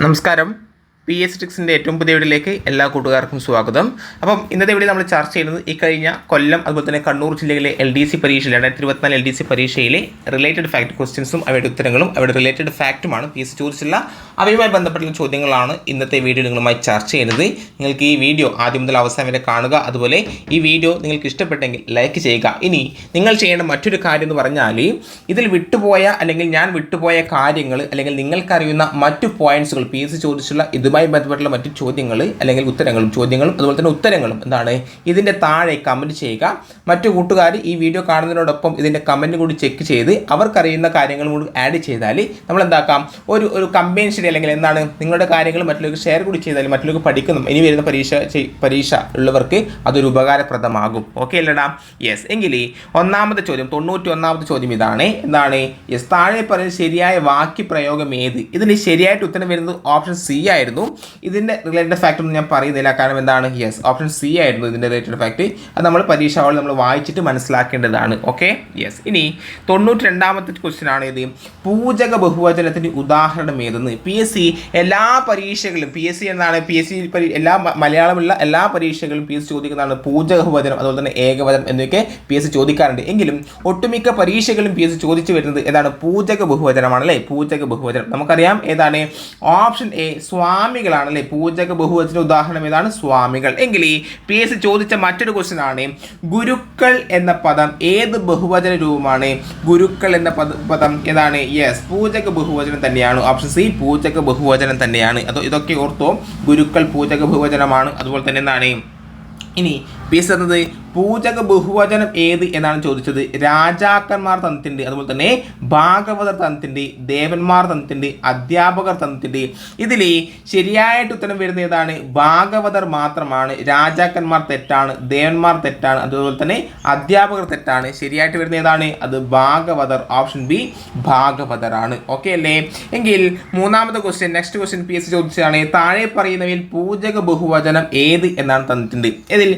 നമസ്കാരം. P S ടിക്സിന്റെ ഏറ്റവും പുതിയ വീഡിയോയിലേക്ക് എല്ലാ കൂട്ടുകാർക്കും സ്വാഗതം. അപ്പം ഇന്നത്തെ വീഡിയോ നമ്മൾ ചർച്ച ചെയ്യുന്നത് ഈ കഴിഞ്ഞ കൊല്ലം അതുപോലെ തന്നെ കണ്ണൂർ ജില്ലയിലെ എൽ ഡി സി പരീക്ഷയിൽ രണ്ടായിരത്തി ഇരുപത്തിനാല് എൽ ഡി സി പരീക്ഷയിലെ റിലേറ്റഡ് ഫാക്ട് ക്വസ്റ്റ്യൻസും അവയുടെ ഉത്തരങ്ങളും അവയുടെ റിലേറ്റഡ് ഫാക്റ്റുമാണ് പി എസ് ചോദിച്ചിട്ടുള്ള അവയുമായി ബന്ധപ്പെട്ടുള്ള ചോദ്യങ്ങളാണ് ഇന്നത്തെ വീഡിയോ നിങ്ങളുമായി ചർച്ച ചെയ്യുന്നത്. നിങ്ങൾക്ക് ഈ വീഡിയോ ആദ്യം മുതൽ അവസാനം വരെ കാണുക. അതുപോലെ ഈ വീഡിയോ നിങ്ങൾക്ക് ഇഷ്ടപ്പെട്ടെങ്കിൽ ലൈക്ക് ചെയ്യുക. ഇനി നിങ്ങൾ ചെയ്യേണ്ട മറ്റൊരു കാര്യം എന്ന് പറഞ്ഞാൽ ഇതിൽ വിട്ടുപോയ അല്ലെങ്കിൽ ഞാൻ വിട്ടുപോയ കാര്യങ്ങൾ അല്ലെങ്കിൽ നിങ്ങൾക്കറിയുന്ന മറ്റു പോയിന്റ്സുകൾ പി എസ് ചോദിച്ചുള്ള ഇതുമായി ബന്ധപ്പെട്ടുള്ള മറ്റു ചോദ്യങ്ങൾ അല്ലെങ്കിൽ ഉത്തരങ്ങളും ചോദ്യങ്ങളും അതുപോലെ തന്നെ ഉത്തരങ്ങളും എന്താണ് ഇതിന്റെ താഴെ കമന്റ് ചെയ്യുക. മറ്റു കൂട്ടുകാർ ഈ വീഡിയോ കാണുന്നതിനോടൊപ്പം ഇതിന്റെ കമന്റ് കൂടി ചെക്ക് ചെയ്ത് അവർക്കറിയുന്ന കാര്യങ്ങളും കൂടി ആഡ് ചെയ്താൽ നമ്മൾ എന്താക്കാം ഒരു ഒരു കമ്പൈൻ സ്റ്റഡി അല്ലെങ്കിൽ എന്താണ്? നിങ്ങളുടെ കാര്യങ്ങൾ മറ്റുള്ളവർക്ക് ഷെയർ കൂടി ചെയ്താൽ മറ്റുള്ളവർക്ക് പഠിക്കുന്നു. ഇനി വരുന്ന പരീക്ഷ പരീക്ഷ ഉള്ളവർക്ക് അതൊരു ഉപകാരപ്രദമാകും. ഓക്കെ അല്ലടാ? യെസ് എങ്കിൽ ഒന്നാമത്തെ ചോദ്യം തൊണ്ണൂറ്റി ഒന്നാമത്തെ ചോദ്യം ഇതാണ്. എന്താണ്? യെസ് താഴെ പറയുന്ന ശരിയായ വാക്യ പ്രയോഗം ഏത്? ഇതിന് ശരിയായിട്ട് ഉത്തരം വരുന്നത് ഓപ്ഷൻ സി ആയിരുന്നു. ഇതിന്റെ റിലേറ്റഡ് ഫാക്റ്റ് ഒന്നും ഞാൻ പറയുന്നില്ല. കാരണം എന്താണ്? യെസ് ഓപ്ഷൻ സി ആയിരുന്നു ഇതിന്റെ റിലേറ്റഡ് ഫാക്ട് അത് നമ്മൾ പരീക്ഷ നമ്മൾ വായിച്ചിട്ട് മനസ്സിലാക്കേണ്ടതാണ്. ഓക്കെ യെസ് ഇനി തൊണ്ണൂറ്റി രണ്ടാമത്തെ ക്വസ്റ്റ്യൻ ആണ് ഇത്. പൂജക ബഹുവചനത്തിന്റെ ഉദാഹരണം ഏതെന്ന്? പി എസ് സി എല്ലാ പരീക്ഷകളും പി എസ് സി എന്നാണ് പി എസ് സി എല്ലാ മലയാളമുള്ള എല്ലാ പരീക്ഷകളും പി എസ് സി ചോദിക്കുന്നതാണ് പൂജകവചനം അതുപോലെ തന്നെ ഏകവചനം എന്നൊക്കെ പി എസ് സി ചോദിക്കാറുണ്ട്. എങ്കിലും ഒട്ടുമിക്ക പരീക്ഷകളും പി എസ് സി ചോദിച്ചു വരുന്നത് ഏതാണ്? പൂജക ബഹുവചനമാണ് അല്ലേ പൂജക ബഹുവചനം നമുക്കറിയാം ഏതാണ്? ഓപ്ഷൻ എ സ്വാമികളാണ് അല്ലേ പൂജക ബഹുവചന ഉദാഹരണം ഏതാണ്? സ്വാമികൾ. എങ്കിൽ ഈ പി എസ് സി ചോദിച്ച മറ്റൊരു ക്വസ്റ്റ്യൻ ആണ് ഗുരുക്കൾ എന്ന പദം ഏത് ബഹുവചന രൂപമാണ്? ഗുരുക്കൾ എന്ന പദം ഏതാണ്? യെസ്. പൂജക ബഹുവചനം തന്നെയാണ്. ഓപ്ഷൻ സി പൂജക ബഹുവചനം തന്നെയാണ്. അതോ ഇതൊക്കെ ഓർത്തോ? ഗുരുക്കൾ പൂജക ബഹുവചനമാണ്. അതുപോലെ തന്നെ എന്താണ്? ഇനി പി എസ് എന്നത് പൂജക ബഹുവചനം ഏത് എന്നാണ് ചോദിച്ചത്? രാജാക്കന്മാർ തന്നിട്ടുണ്ട്. അതുപോലെ തന്നെ ഭാഗവതർ തന്നിട്ടുണ്ട് ദേവന്മാർ തന്നിട്ടുണ്ട് അധ്യാപകർ തന്നിട്ടുണ്ട്. ഇതിൽ ശരിയായിട്ട് ഉത്തരം വരുന്ന ഏതാണ്? ഭാഗവതർ മാത്രമാണ്. രാജാക്കന്മാർ തെറ്റാണ് ദേവന്മാർ തെറ്റാണ് അതുപോലെ തന്നെ അധ്യാപകർ തെറ്റാണ്. ശരിയായിട്ട് വരുന്ന ഏതാണ്? അത് ഭാഗവതർ. ഓപ്ഷൻ ബി ഭാഗവതറാണ് ഓക്കെ അല്ലേ? എങ്കിൽ മൂന്നാമത്തെ question next question P S ചോദിച്ചതാണ് താഴെ പറയുന്നവയിൽ പൂജക ബഹുവചനം ഏത് എന്നാണ് തന്നിട്ടുണ്ട്? ഇതിൽ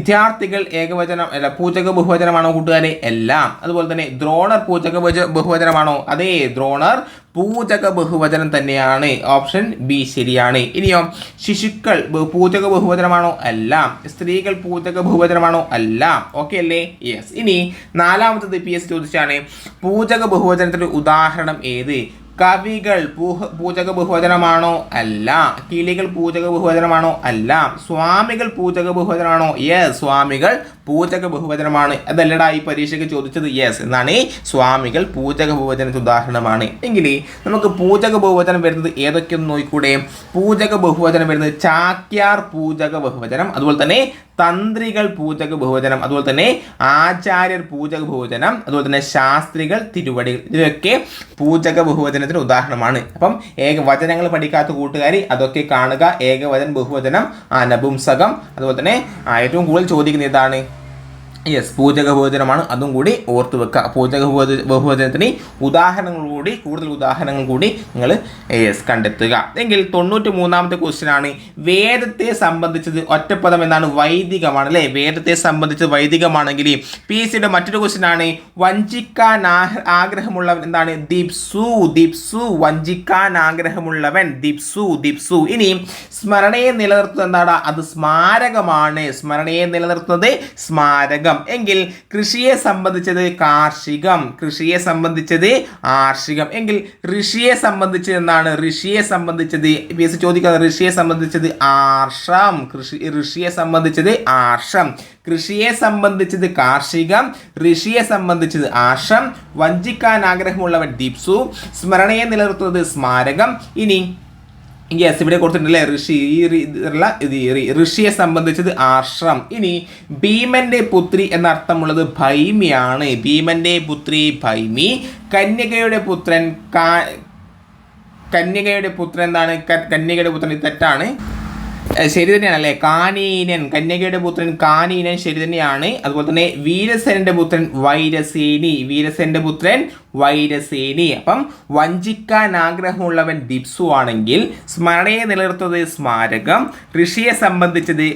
വിദ്യാർത്ഥികൾ ഏകവചനം അല്ല പൂജക ബഹുവചനമാണോ കൂട്ടുകാരെ? എല്ലാം. അതുപോലെ തന്നെ ദ്രോണർ പൂജക ബഹുവച- ബഹുവചനമാണോ? അതേ ദ്രോണർ പൂജക ബഹുവചനം തന്നെയാണ്. ഓപ്ഷൻ ബി ശരിയാണ്. ഇനിയോ ശിശുക്കൾ പൂജക ബഹുവചനമാണോ? അല്ല സ്ത്രീകൾ പൂജക ബഹുവചനമാണോ? അല്ല ഓക്കെ അല്ലേ? യെസ് ഇനി നാലാമത്തത് പി എസ് ചോദിച്ചാണ്. പൂജക ബഹുവചനത്തിന്റെ ഉദാഹരണം ഏത്? കവികൾ പൂഹ പൂജക ബഹുവചനമാണോ അല്ല. കിളികൾ പൂജക ബഹുവചനമാണോ അല്ല. സ്വാമികൾ പൂജക ബഹുവചനമാണോ? യെസ് സ്വാമികൾ പൂജക ബഹുവചനമാണ്. അതല്ലടാ ഈ പരീക്ഷയ്ക്ക് ചോദിച്ചത് യെസ് എന്നാണ്. സ്വാമികൾ പൂജക ബഹുവചനത്തിന് ഉദാഹരണമാണ്. എങ്കിൽ നമുക്ക് പൂജക ബഹുവചനം വരുന്നത് ഏതൊക്കെയൊന്ന് നോക്കിക്കൂടെ? പൂജക ബഹുവചനം വരുന്നത് ചാക്യാർ പൂജക ബഹുവചനം അതുപോലെ തന്നെ തന്ത്രികൾ പൂജക ബഹുവചനം അതുപോലെ തന്നെ ആചാര്യർ പൂജക ബഹുവചനം അതുപോലെ തന്നെ ശാസ്ത്രികൾ തിരുവടികൾ ഇതൊക്കെ പൂജക ബഹുവചനത്തിന് ഉദാഹരണമാണ്. അപ്പം ഏകവചനങ്ങൾ പഠിക്കാത്ത കൂട്ടുകാരി അതൊക്കെ കാണുക. ഏകവചനം ബഹുവചനം നപുംസകം അതുപോലെ തന്നെ ഏറ്റവും കൂടുതൽ ചോദിക്കുന്ന ഇതാണ്. യെസ് പൂജക ബഹുവചനമാണ് അതും കൂടി ഓർത്ത് വെക്കുക പൂജക ബഹുവച- ഉദാഹരണങ്ങൾ കൂടി കൂടുതൽ ഉദാഹരണങ്ങൾ കൂടി നിങ്ങൾ യെസ് കണ്ടെത്തുക. എങ്കിൽ തൊണ്ണൂറ്റി മൂന്നാമത്തെ ക്വസ്റ്റ്യനാണ് വേദത്തെ സംബന്ധിച്ചത് ഒറ്റപ്പദം എന്നാണ് വൈദികമാണ് അല്ലേ? വേദത്തെ സംബന്ധിച്ചത് വൈദികമാണെങ്കിൽ പി സിയുടെ മറ്റൊരു ക്വസ്റ്റ്യനാണ് വഞ്ചിക്കാൻ ആഗ്രഹമുള്ളവൻ എന്താണ്? ദിപ്സു ദിപ്സു വഞ്ചിക്കാൻ ആഗ്രഹമുള്ളവൻ. ദിപ്സു ദിപ്സു. ഇനി സ്മരണയെ നിലനിർത്തുന്നത് എന്താണ് അത് സ്മാരകമാണ്. സ്മരണയെ നിലനിർത്തുന്നത് സ്മാരകം. എങ്കിൽ കൃഷിയെ സംബന്ധിച്ചത് കാർഷികം. കൃഷിയെ സംബന്ധിച്ചത് ആർഷികം. എങ്കിൽ ഋഷിയെ സംബന്ധിച്ച് എന്താണ് ഋഷിയെ സംബന്ധിച്ചത് എസ് ചോദിക്കുന്നത് ഋഷിയെ സംബന്ധിച്ചത് ആർഷം. കൃഷി ഋഷിയെ സംബന്ധിച്ചത് ആർഷം. കൃഷിയെ സംബന്ധിച്ചത് കാർഷികം. ഋഷിയെ സംബന്ധിച്ചത് ആർഷം. വഞ്ചിക്കാൻ ആഗ്രഹമുള്ളവൻ ദീപ്സു. സ്മരണയെ നിലനിർത്തുന്നത് സ്മാരകം. ഇനി യെസ് ഇവിടെ കൊടുത്തിട്ടുണ്ടല്ലേ ഋഷി. ഈ ഇതുള്ള ഇത് ഋഷിയെ സംബന്ധിച്ചത് ആശ്രം. ഇനി ഭീമന്റെ പുത്രി എന്ന അർത്ഥമുള്ളത് ഭൈമിയാണ്. ഭീമന്റെ പുത്രി ഭൈമി. കന്യകയുടെ പുത്രൻ കാ കന്യകയുടെ പുത്രൻ എന്താണ്? കന്യകയുടെ പുത്രൻ തെറ്റാണ്. ശരി തന്നെയാണ് അല്ലേ? കാനീനൻ കന്യകയുടെ പുത്രൻ കാനീനൻ ശരി തന്നെയാണ്. അതുപോലെ തന്നെ വീരസേനന്റെ പുത്രൻ വൈരസേനി വീരസേനന്റെ പുത്രൻ വൈരസേനി. അപ്പം വഞ്ചിക്കാൻ ആഗ്രഹമുള്ളവൻ ദിപ്സു ആണെങ്കിൽ സ്മരണയെ നിലനിർത്തുന്നത് സ്മാരകം ഋഷിയെ സംബന്ധിച്ചത്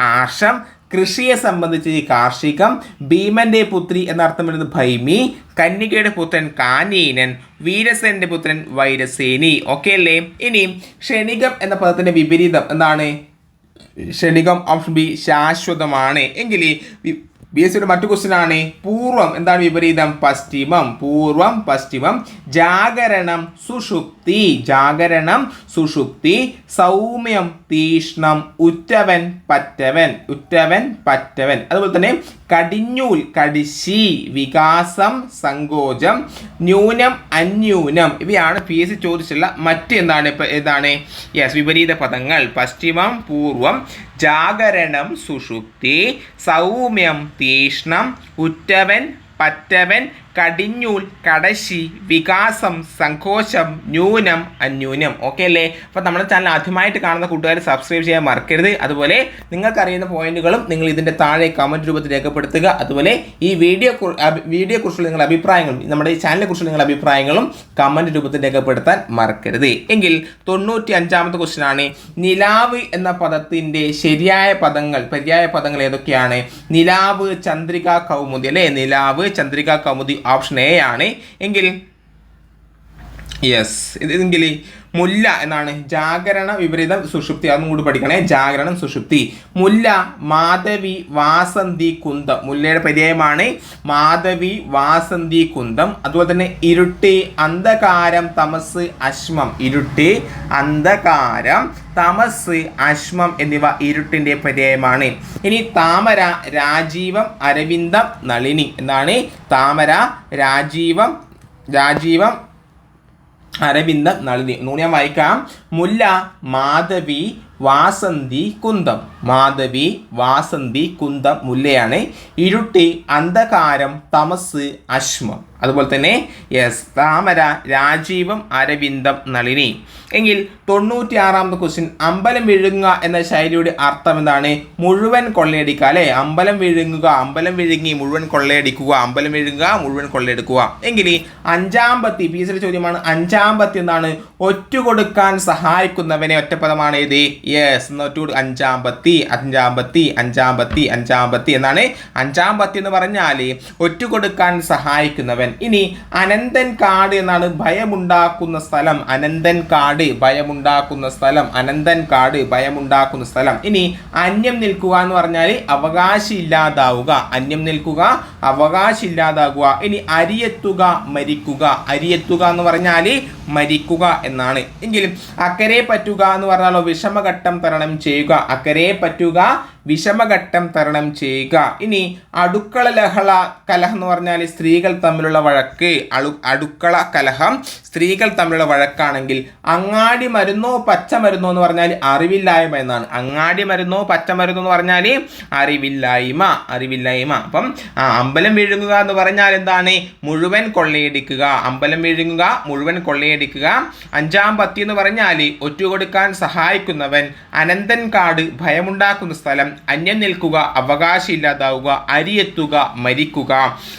ആശം കൃഷിയെ സംബന്ധിച്ച് ഈ കാർഷികം ഭീമന്റെ പുത്രി എന്നർത്ഥം വരുന്നത് ഭൈമി കന്യകയുടെ പുത്രൻ കാനീനൻ വീരസേനന്റെ പുത്രൻ വൈരസേനി. ഓക്കെ അല്ലേ? ഇനി ക്ഷണികം എന്ന പദത്തിന്റെ വിപരീതം എന്താണ്? ക്ഷണികം ഓപ്ഷൻ ബി ശാശ്വതമാണ്. എങ്കിൽ ബി എസ് സിയുടെ മറ്റു ക്വസ്റ്റ്യൻ ആണ്. പൂർവം എന്താണ് വിപരീതം? പശ്ചിമം. പൂർവം പശ്ചിമം. ജാഗരണം സുഷുപ്തി. ജാഗരണം സുഷുപ്തി. സൗമ്യം തീഷ്ണം ഉറ്റവൻ പറ്റവൻ. ഉറ്റവൻ പറ്റവൻ. അതുപോലെ തന്നെ കടിഞ്ഞൂൽ കടിശി വികാസം സങ്കോചം ന്യൂനം അന്യൂനം. ഇവയാണ് പി എസ് സി ചോദിച്ചുള്ള മറ്റ് എന്താണ് ഇപ്പം ഏതാണ്? യെസ് വിപരീത പദങ്ങൾ. പശ്ചിമം പൂർവം ജാഗരണം സുഷുപ്തി സൗമ്യം തീഷ്ണം ഉറ്റവൻ പറ്റവൻ കടിഞ്ഞൂൽ കടശി വികാസം സങ്കോശം ന്യൂനം അന്യൂനം ഓക്കെ അല്ലേ? അപ്പോൾ നമ്മുടെ ചാനൽ ആദ്യമായിട്ട് കാണുന്ന കൂട്ടുകാർ സബ്സ്ക്രൈബ് ചെയ്യാൻ മറക്കരുത്. അതുപോലെ നിങ്ങൾക്കറിയുന്ന പോയിന്റുകളും നിങ്ങൾ ഇതിന്റെ താഴെ കമന്റ് രൂപത്തിൽ രേഖപ്പെടുത്തുക. അതുപോലെ ഈ വീഡിയോ വീഡിയോ കുറിച്ചുള്ള നിങ്ങളുടെ അഭിപ്രായങ്ങളും നമ്മുടെ ഈ ചാനലിനെ കുറിച്ചുള്ള നിങ്ങളുടെ അഭിപ്രായങ്ങളും കമന്റ് രൂപത്തിൽ രേഖപ്പെടുത്താൻ മറക്കരുത്. എങ്കിൽ തൊണ്ണൂറ്റി അഞ്ചാമത്തെ ക്വസ്റ്റ്യൻ ആണ് നിലാവ് എന്ന പദത്തിന്റെ ശരിയായ പദങ്ങൾ പര്യായ പദങ്ങൾ ഏതൊക്കെയാണ്? നിലാവ് ചന്ദ്രിക കൗമുദി. അല്ലേ? നിലാവ് ചന്ദ്രിക കൗമുദി ഓപ്ഷൻ എ ആണ്. എങ്കിൽ യെസ് ഇതെങ്കിൽ മുല്ല എന്നാണ്. ജാഗരണ വിപരീതം സുഷുപ്തി. അതും കൂടി പഠിക്കണേ. ജാഗരണം സുഷുപ്തി. മുല്ല മാധവി വാസന്തി കുന്തം. മുല്ലയുടെ പര്യായമാണ് മാധവി വാസന്തി കുന്തം. അതുപോലെ തന്നെ ഇരുട്ടി അന്ധകാരം തമസ് അശ്മം. ഇരുട്ടി അന്ധകാരം തമസ് അശ്മം എന്നിവ ഇരുട്ടിന്റെ പര്യായമാണ്. ഇനി താമര രാജീവം അരവിന്ദം നളിനി. എന്നാണ് താമര രാജീവം രാജീവം അരവിന്ദ നളിനി. ഒന്നുകൂടി ഞാൻ വായിക്കാം. മുല്ല മാധവി വാസന്തി കുന്തം. മാധവി വാസന്തി കുന്തം മുല്ലയാണ്. ഇരുട്ടി അന്ധകാരം തമസ് അശ്മം. അതുപോലെ തന്നെ യെസ് താമര രാജീവം അരവിന്ദം നളിനി. എങ്കിൽ തൊണ്ണൂറ്റി ആറാമത്തെ ക്വസ്റ്റ്യൻ അമ്പലം വിഴുങ്ങുക എന്ന ശൈലിയുടെ അർത്ഥം എന്താണ്? മുഴുവൻ കൊള്ളയടിക്കുക അല്ലെ? അമ്പലം വിഴുങ്ങുക അമ്പലം വിഴുങ്ങി മുഴുവൻ കൊള്ളയടിക്കുക അമ്പലം വിഴുങ്ങുക മുഴുവൻ കൊള്ളയെടുക്കുക. എങ്കിൽ അഞ്ചാമ്പത്തി പി എസ് ചോദ്യമാണ് അഞ്ചാമ്പത്തി എന്താണ്? ഒറ്റ കൊടുക്കാൻ സഹായിക്കുന്നവനെ ഒറ്റപ്പദമാണ് ഏത്? യെസ് ഒറ്റ അഞ്ചാമ്പത്തി അഞ്ചാമ്പത്തി അഞ്ചാമ്പത്തി അഞ്ചാമ്പത്തി അഞ്ചാം പത്തി അഞ്ചാം പത്തി എന്നാണ്. അഞ്ചാമ്പത്തി എന്ന് പറഞ്ഞാൽ ഒറ്റ കൊടുക്കാൻ സഹായിക്കുന്നവൻ. ഇനി അനന്തൻ കാട് എന്നാണ് ഭയമുണ്ടാക്കുന്ന സ്ഥലം. അനന്തൻ കാട് ഭയമുണ്ടാക്കുന്ന സ്ഥലം. അനന്തൻ കാട് ഭയമുണ്ടാക്കുന്ന സ്ഥലം. ഇനി അന്യം നിൽക്കുക എന്ന് പറഞ്ഞാൽ അവകാശം ഇല്ലാതാവുക അന്യം നിൽക്കുക അവകാശം ഇല്ലാതാകുക ഇനി അരിയെത്തുക മരിക്കുക. അരിയെത്തുക എന്ന് പറഞ്ഞാൽ മരിക്കുക എന്നാണ്. എങ്കിലും അക്കരെ പറ്റുക എന്ന് പറഞ്ഞാലോ വിഷമഘട്ടം തരണം ചെയ്യുക. അക്കരെ പറ്റുക വിഷമഘട്ടം തരണം ചെയ്യുക. ഇനി അടുക്കള ലഹള കലഹം എന്ന് പറഞ്ഞാൽ സ്ത്രീകൾ തമ്മിലുള്ള വഴക്ക് അളു അടുക്കള കലഹം സ്ത്രീകൾ തമ്മിലുള്ള വഴക്കാണെങ്കിൽ അങ്ങാടി മരുന്നോ പച്ച മരുന്നോ എന്ന് പറഞ്ഞാൽ അറിവില്ലായ്മ എന്നാണ്. അങ്ങാടി മരുന്നോ പച്ച മരുന്നോ എന്ന് പറഞ്ഞാൽ അറിവില്ലായ്മ അറിവില്ലായ്മ. അപ്പം ആ അമ്പലം വിഴുങ്ങുക എന്ന് പറഞ്ഞാൽ എന്താണ്? മുഴുവൻ കൊള്ളയടിക്കുക. അമ്പലം വിഴുങ്ങുക മുഴുവൻ കൊള്ളയടിക്കുക. അഞ്ചാം പത്തി എന്ന് പറഞ്ഞാൽ ഒറ്റുകൊടുക്കാൻ സഹായിക്കുന്നവൻ അനന്തൻ കാട് ഭയമുണ്ടാക്കുന്ന സ്ഥലം. അന്യം നിൽക്കുക അവകാശം ഇല്ലാതാവുക അരിയെത്തുക മരിക്കുക.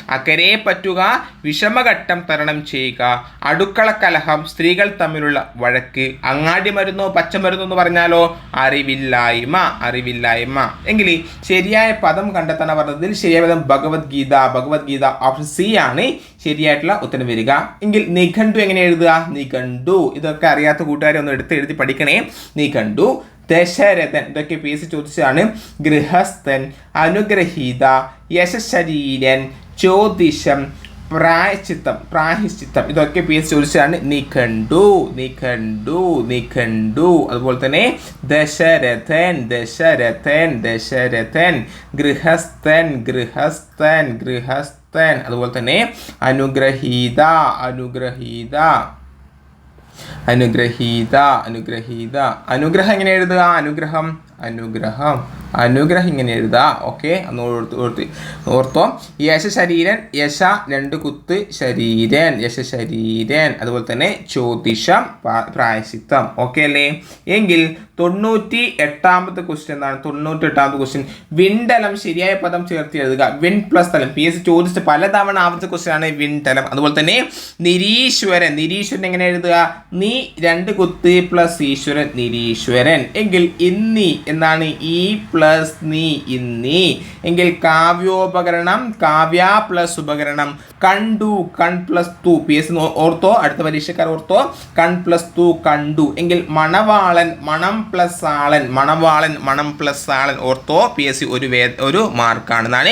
അക്കരെ പറ്റുക വിഷമഘട്ടം തരണം ചെയ്യുക. അടുക്കള കലഹം സ്ത്രീകൾ തമ്മിലുള്ള വഴക്ക് അങ്ങാടി മരുന്നോ പച്ചമരുന്നോ എന്ന് പറഞ്ഞാലോ അറിവില്ലായ്മ അറിവില്ലായ്മ. എങ്കിൽ ശരിയായ പദം കണ്ടെത്താൻ പറഞ്ഞതിൽ ശരിയായ പദം ഭഗവത്ഗീത ഭഗവത്ഗീത ഓപ്ഷൻ സി ആണ്. ശരിയായിട്ടുള്ള ഉത്തരം വരിക. എങ്കിൽ നിഘണ്ടു എങ്ങനെ എഴുതുക? നിഘണ്ടു ഇതൊക്കെ അറിയാത്ത കൂട്ടുകാരെ ഒന്ന് എടുത്ത് എഴുതി പഠിക്കണേ. നിഘണ്ടു ദശരഥൻ ഇതൊക്കെ പി എസ് ചോദിച്ചതാണ്. ഗൃഹസ്ഥൻ അനുഗ്രഹീത യശശരീരൻ ജ്യോതിഷം പ്രായച്ചിത്തം പ്രായശ്ചിത്തം. ഇതൊക്കെ പി എസ് ചോദിച്ചതാണ് നിഖണ്ഡു നിഖണ്ഡു നിഖണ്ഡു അതുപോലെ തന്നെ ദശരഥൻ ദശരഥൻ ദശരഥൻ. ഗൃഹസ്ഥൻ ഗൃഹസ്ഥൻ ഗൃഹസ്ഥൻ. അതുപോലെ തന്നെ അനുഗ്രഹീത അനുഗ്രഹീത. അനുഗ്രഹീത അനുഗ്രഹീത. അനുഗ്രഹം എങ്ങനെ എഴുതുക? അനുഗ്രഹം അനുഗ്രഹം. അനുഗ്രഹം ഇങ്ങനെ എഴുതുക ഓക്കെ ഓർത്ത് യശ ശരീരൻ യശ രണ്ട് കുത്ത് ശരീരൻ യശ ശരീരൻ. അതുപോലെ തന്നെ ജ്യോതിഷം പ്രായശിത്തം ഓക്കെ അല്ലേ? എങ്കിൽ തൊണ്ണൂറ്റി എട്ടാമത്തെ ക്വസ്റ്റ്യൻ എന്താണ്? തൊണ്ണൂറ്റി എട്ടാമത്തെ ക്വസ്റ്റ്യൻ വിണ്ടലം ശരിയായ പദം ചേർത്ത് എഴുതുക. വിൻ പ്ലസ് തലം. പി എസ് ചോദിച്ചിട്ട് പലതവണ ആവർത്തിച്ച ക്വസ്റ്റ്യൻ ആണ് വിൻഡലം അതുപോലെ തന്നെ നിരീശ്വരൻ. നിരീശ്വരൻ എങ്ങനെ എഴുതുക? നീ രണ്ട് കുത്ത് പ്ലസ് ഈശ്വരൻ നിരീശ്വരൻ. എങ്കിൽ ഇന്നി എന്നാണ് ഈ പ്ലസ് നീ ഇന്നീ. എങ്കിൽ കാവ്യോപകരണം കാവ്യ പ്ലസ് ഉപകരണം. കണ്ടു കൺ പ്ലസ് തു. പി. എസ്. ഓർത്തോ അടുത്ത പരീക്ഷക്കാർ ഓർത്തോ. കൺ പ്ലസ് തു കണ്ടു. എങ്കിൽ മണവാളൻ മണം പ്ലസ് ആളൻ മണവാളൻ മണം പ്ലസ് ആളൻ ഓർത്തോ. പി. എസ്. സി. ഒരു വേ ഒരു മാർക്കാണ്. എന്നാണ്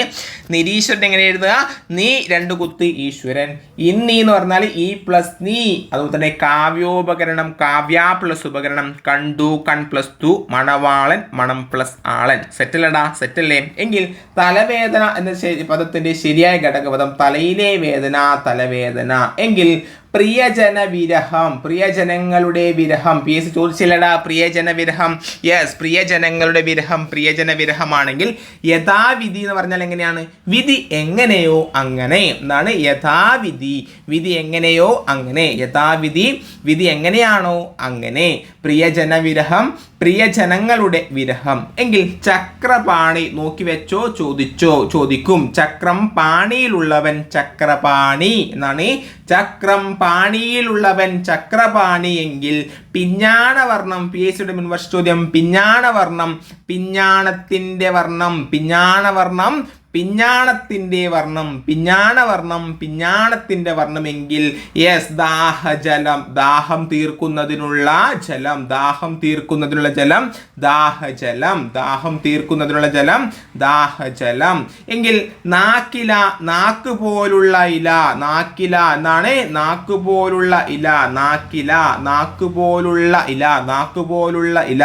നിരീശ്വരൻ എങ്ങനെ എഴുതുക? നീ രണ്ട് കുത്ത് ഈശ്വരൻ. ഇന്നീ എന്ന് പറഞ്ഞാൽ ഈ പ്ലസ് നീ. അതുപോലെ തന്നെ കാവ്യോപകരണം കാവ്യ പ്ലസ് ഉപകരണം. കണ്ടു കൺ പ്ലസ് ടു മണവാളൻ മണം പ്ലസ് ആളൻ. സെറ്റല്ലടാ സെറ്റല്ലേ? എങ്കിൽ തലവേദന എന്ന പദത്തിന്റെ ശരിയായ ഘടകപദം തലയിലെ വേദന തലവേദന. എങ്കിൽ പ്രിയജന വിരഹം പ്രിയജനങ്ങളുടെ വിരഹം. പി എസ് ചോദിച്ചില്ലടാ പ്രിയജന വിരഹം യെസ് പ്രിയജനങ്ങളുടെ വിരഹം പ്രിയജന വിരഹമാണെങ്കിൽ യഥാവിധി എന്ന് പറഞ്ഞാൽ എങ്ങനെയാണ്? വിധി എങ്ങനെയോ അങ്ങനെ. എന്നാണ് യഥാവിധി. വിധി എങ്ങനെയോ അങ്ങനെ. യഥാവിധി വിധി എങ്ങനെയാണോ അങ്ങനെ. പ്രിയജന വിരഹം പ്രിയജനങ്ങളുടെ വിരഹം. എങ്കിൽ ചക്രപാണി നോക്കി വെച്ചോ ചോദിച്ചോ ചോദിക്കും. ചക്രം പാണിയിലുള്ളവൻ ചക്രപാണി. എന്നാണ് ചക്രം പാണിയിലുള്ളവൻ ചക്രപാണിയെങ്കിൽ പിഞ്ഞാണവർണം പി എസ് സിയുടെ മുൻവർഷ ചോദ്യം പിഞ്ഞാണവർണം പിഞ്ഞാണത്തിന്റെ വർണം പിഞ്ഞാണവർണം പിഞ്ഞാണത്തിന്റെ വർണം പിഞ്ഞാണവർണം പിഞ്ഞാണത്തിന്റെ വർണമെങ്കിൽ യെസ് ദാഹജലം ദാഹം തീർക്കുന്നതിനുള്ള ജലം ദാഹം തീർക്കുന്നതിനുള്ള ജലം ദാഹജലം ദാഹം തീർക്കുന്നതിനുള്ള ജലം ദാഹജലം എങ്കിൽ നാക്കില നാക്ക് പോലുള്ള ഇല നാക്കില എന്നാണ് നാക്ക് പോലുള്ള ഇല നാക്കില നാക്ക് പോലുള്ള ഇല നാക്ക് പോലുള്ള ഇല.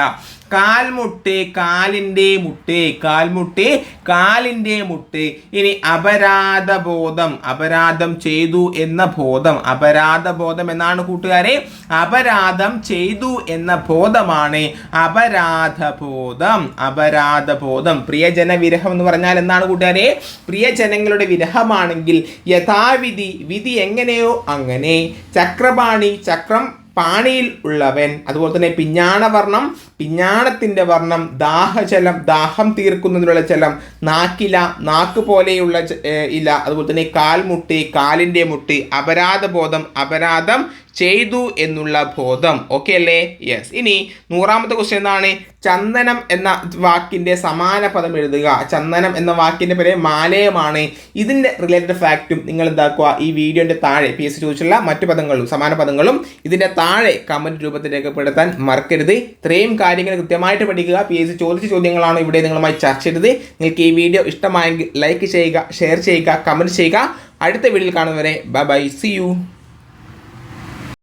കാൽമുട്ട് കാലിന്റെ മുട്ട് കാൽമുട്ട് കാലിന്റെ മുട്ട്. ഇനി അപരാധബോധം അപരാധം ചെയ്തു എന്ന ബോധം. അപരാധബോധം എന്നാണ് കൂട്ടുകാരെ? അപരാധം ചെയ്തു എന്ന ബോധമാണ് അപരാധബോധം. അപരാധബോധം. അപരാധ ബോധം പ്രിയജന വിരഹം എന്ന് പറഞ്ഞാൽ എന്താണ് കൂട്ടുകാരെ? പ്രിയജനങ്ങളുടെ വിരഹമാണെങ്കിൽ യഥാവിധി വിധി എങ്ങനെയോ അങ്ങനെ. ചക്രപാണി ചക്രം പാണിയിൽ ഉള്ളവൻ. അതുപോലെ തന്നെ പിഞ്ഞാണവർണം പിഞ്ഞാണത്തിന്റെ വർണം ദാഹജലം ദാഹം തീർക്കുന്നതിനുള്ള ജലം നാക്കില നാക്ക് പോലെയുള്ള ഇല അതുപോലെ തന്നെ കാൽമുട്ടി കാലിന്റെ മുട്ടി അപരാധബോധം അപരാധം ചെയ്തു എന്നുള്ള ബോധം. ഓക്കെ അല്ലേ? യെസ് ഇനി നൂറാമത്തെ ക്വസ്റ്റ്യൻ എന്താണ്? ചന്ദനം എന്ന വാക്കിന്റെ സമാന പദം എഴുതുക. ചന്ദനം എന്ന വാക്കിന്റെ പേര് മാലയമാണ്. ഇതിന്റെ റിലേറ്റഡ് ഫാക്റ്റും നിങ്ങൾ എന്താക്കുക? ഈ വീഡിയോന്റെ താഴെ പി എസ് ചോദിച്ചുള്ള മറ്റു പദങ്ങളും സമാന പദങ്ങളും ഇതിന്റെ താഴെ കമന്റ് രൂപത്തിൽ രേഖപ്പെടുത്താൻ മറക്കരുത്. ഇത്രയും കാര്യങ്ങൾ കൃത്യമായിട്ട് പഠിക്കുക പി എസ് ചോദിച്ച ചോദ്യങ്ങളാണ് ഇവിടെ നിങ്ങളുമായി ചർച്ച ചെയ്തത്. നിങ്ങൾക്ക് ഈ വീഡിയോ ഇഷ്ടമായെങ്കിൽ ലൈക്ക് ചെയ്യുക ഷെയർ ചെയ്യുക കമന്റ് ചെയ്യുക. അടുത്ത വീഡിയോയിൽ കാണുന്നവരെ ബൈ ബൈ സി യു